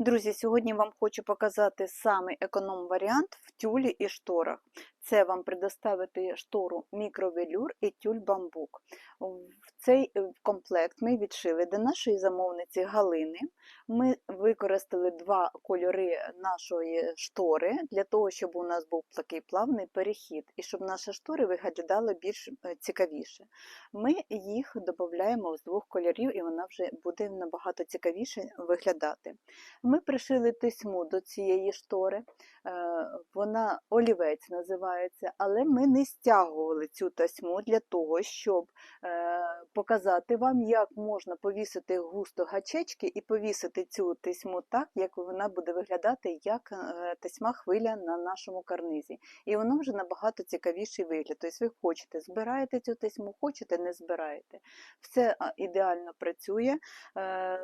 Друзі, сьогодні вам хочу показати самий економ-варіант в тюлі і шторах. Це вам предоставити штору мікровелюр і тюль бамбук. В цей е, комплект ми відшили до нашої замовниці Галини. Ми використали два кольори нашої штори для того, щоб у нас був такий плавний перехід і щоб наші штори виглядали більш е, цікавіше. Ми їх додаємо з двох кольорів, і вона вже буде набагато цікавіше виглядати. Ми пришили тисьму до цієї штори, е, вона олівець називається, але ми не стягували цю тасьму для того, щоб е, показати вам, як можна повісити густо гачечки і повісити цю тисьму так, як вона буде виглядати як е, тисьма хвиля на нашому карнизі. І воно вже набагато цікавіший вигляд. Тобто ви хочете, збираєте цю тисьму, хочете, не збираєте. Все ідеально працює. Е,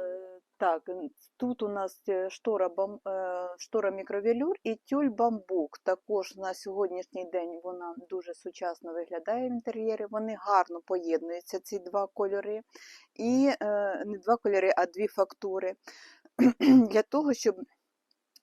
Так, тут у нас е, штора, бам, е, штора мікровелюр і тюль бамбук. Також на сьогоднішній день вона дуже сучасно виглядає в інтер'єрі. Вони гарно поєднуються, ці два кольори. І е, не два кольори, а дві фактури. Для того, щоб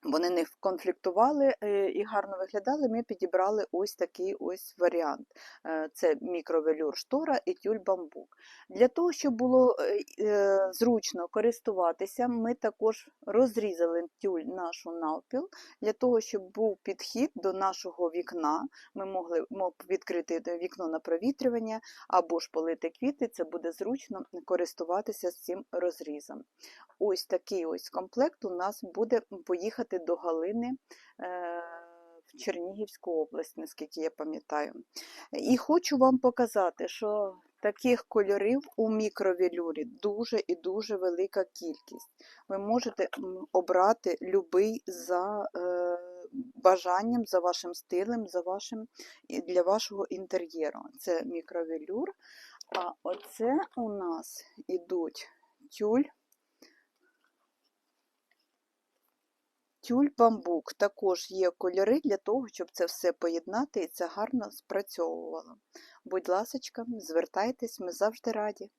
вони не конфліктували е, і гарно виглядали, ми підібрали ось такий ось варіант. Е, Це мікровелюр штора і тюль бамбук. Для того, щоб було е, зручно користуватися, ми також розрізали тюль нашу навпіл, для того, щоб був підхід до нашого вікна. Ми могли відкрити вікно на провітрювання або ж полити квіти, це буде зручно користуватися цим розрізом. Ось такий ось комплект у нас буде поїхати до Галини е, в Чернігівську область, наскільки я пам'ятаю. І хочу вам показати, що таких кольорів у мікровелюрі дуже і дуже велика кількість. Ви можете обрати любий за е, бажанням, за вашим стилем, за вашим, для вашого інтер'єру. Це мікровелюр. А оце у нас ідуть тюль. Тюль бамбук також є кольори для того, щоб це все поєднати і це гарно спрацьовувало. Будь ласочка, звертайтесь, ми завжди раді.